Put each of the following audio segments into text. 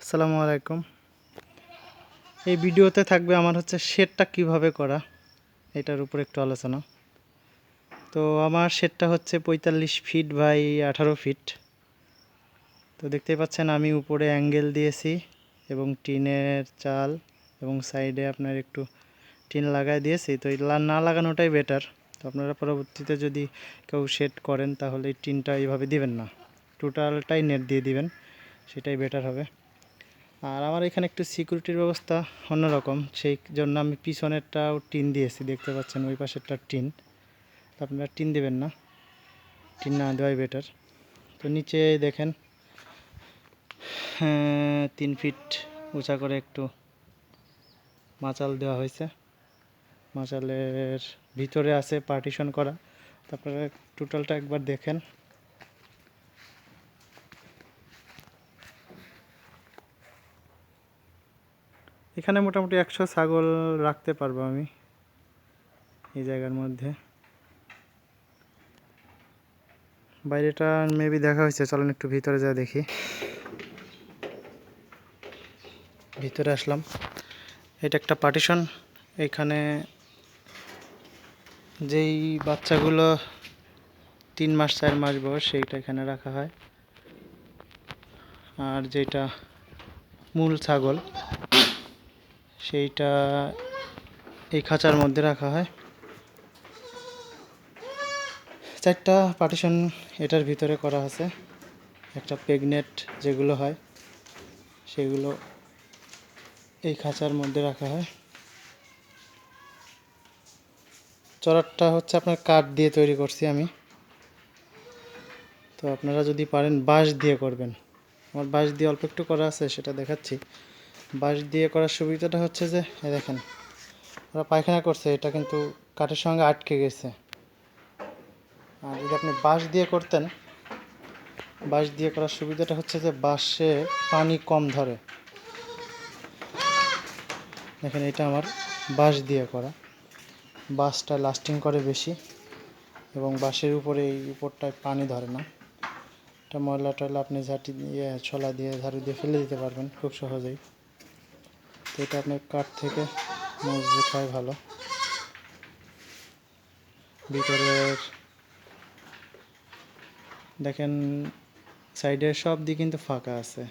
আসসালামু আলাইকুম। এই ভিডিওতে থাকবে আমার হচ্ছে শেডটা কীভাবে করা, এটার উপর একটু আলোচনা। তো আমার শেডটা হচ্ছে পঁয়তাল্লিশ ফিট বাই আঠারো ফিট। তো দেখতেই পাচ্ছেন আমি উপরে অ্যাঙ্গেল দিয়েছি এবং টিনের চাল এবং সাইডে আপনার একটু টিন লাগাই দিয়েছি। তো না লাগানোটাই বেটার। তো আপনারা পরবর্তীতে যদি কেউ শেড করেন তাহলে এই টিনটা এইভাবে দিবেন না। টোটালটাই নেট দিয়ে দিবেন, সেটাই বেটার হবে। আর আমার এখানে একটু সিকিউরিটির ব্যবস্থা অন্যরকম। সেই জন্য আমি পিছনেরটাও টিন দিয়েছি দেখতে পাচ্ছেন ওই পাশেরটা টিন। তো আপনারা টিন দেবেন না টিন না দেওয়াই বেটার তো নিচে দেখেন হ্যাঁ, তিন ফিট উঁচা করে একটু মাচাল দেওয়া হয়েছে। মাচালের ভিতরে আছে পার্টিশন করা। তারপরে টোটালটা একবার দেখেন। এখানে মোটামুটি একশো ছাগল রাখতে পারব আমি এই জায়গার মধ্যে। বাইরেটা মেবি দেখা হয়েছে, চলেন একটু ভিতরে যা দেখি। ভিতরে আসলাম। এটা একটা পার্টিশন এখানে যেই বাচ্চাগুলো তিন মাস, চার মাস বয়স, সেইটা এখানে রাখা হয়। আর যেটা মূল ছাগল সেইটা এই খাঁচার মধ্যে রাখা হয়। চারটা পার্টিশন এটার ভিতরে করা আছে। একটা প্রেগনেট যেগুলো হয়, সেগুলো এই খাঁচার মধ্যে রাখা হয়। চড়ারটা হচ্ছে আপনার কাঠ দিয়ে তৈরি করছি আমি। তো আপনারা যদি পারেন বাঁশ দিয়ে করবেন। আমার বাঁশ দিয়ে অল্প একটু করা আছে, সেটা দেখাচ্ছি। বাঁশ দিয়ে করার সুবিধাটা হচ্ছে যে দেখেন, ওরা পায়খানা করছে, এটা কিন্তু কাঠের সঙ্গে আটকে গেছে। আর যদি আপনি বাঁশ দিয়ে করতেন, বাঁশ দিয়ে করার সুবিধাটা হচ্ছে যে, বাঁশে পানি কম ধরে। দেখেন, এটা আমার বাঁশ দিয়ে করা। বাঁশটা লাস্টিং করে বেশি, এবং বাঁশের উপরে এই উপরটায় পানি ধরে না। এটা ময়লা টয়লা আপনি ঝাঁটি দিয়ে, ছোলা দিয়ে, ঝাড়ু দিয়ে ফেলে দিতে পারবেন, খুব সহজেই। এটা আপনার কাঠ থেকে মজবুত হয় ভালো। ভিতরের দেখেন, সাইডের সব দিক কিন্তু ফাঁকা আছে।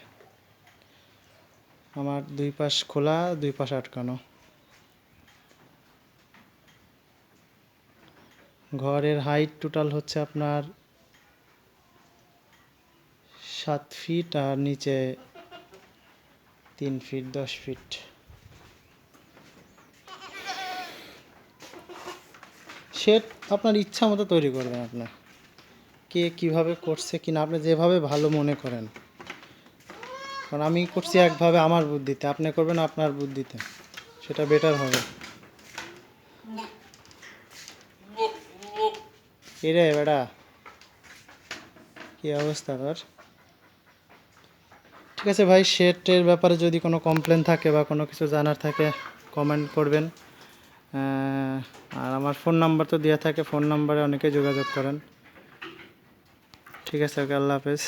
আমার দুই পাশ খোলা, দুই পাশ আটকানো। ঘরের হাইট টোটাল হচ্ছে আপনার সাত ফিট আর নিচে তিন ফিট দশ ফিট শেড আপনার ইচ্ছা মতো তৈরি করবেন আপনার কে কীভাবে করছে কিনা আপনি যেভাবে ভালো মনে করেন। কারণ আমি করছি একভাবে আমার বুদ্ধিতে, আপনি করবেন আপনার বুদ্ধিতে। সেটা বেটার হবে। এরে বেটা? কি অবস্থা তোর? ঠিক আছে ভাই শেডের ব্যাপারে যদি কোনো কমপ্লেন থাকে বা কোনো কিছু জানার থাকে কমেন্ট করবেন। আর আমার ফোন নাম্বার তো দেওয়া থাকে ফোন নাম্বারে অনেকে যোগাযোগ করেন। ঠিক আছে, ওকে, আল্লাহ হাফেজ।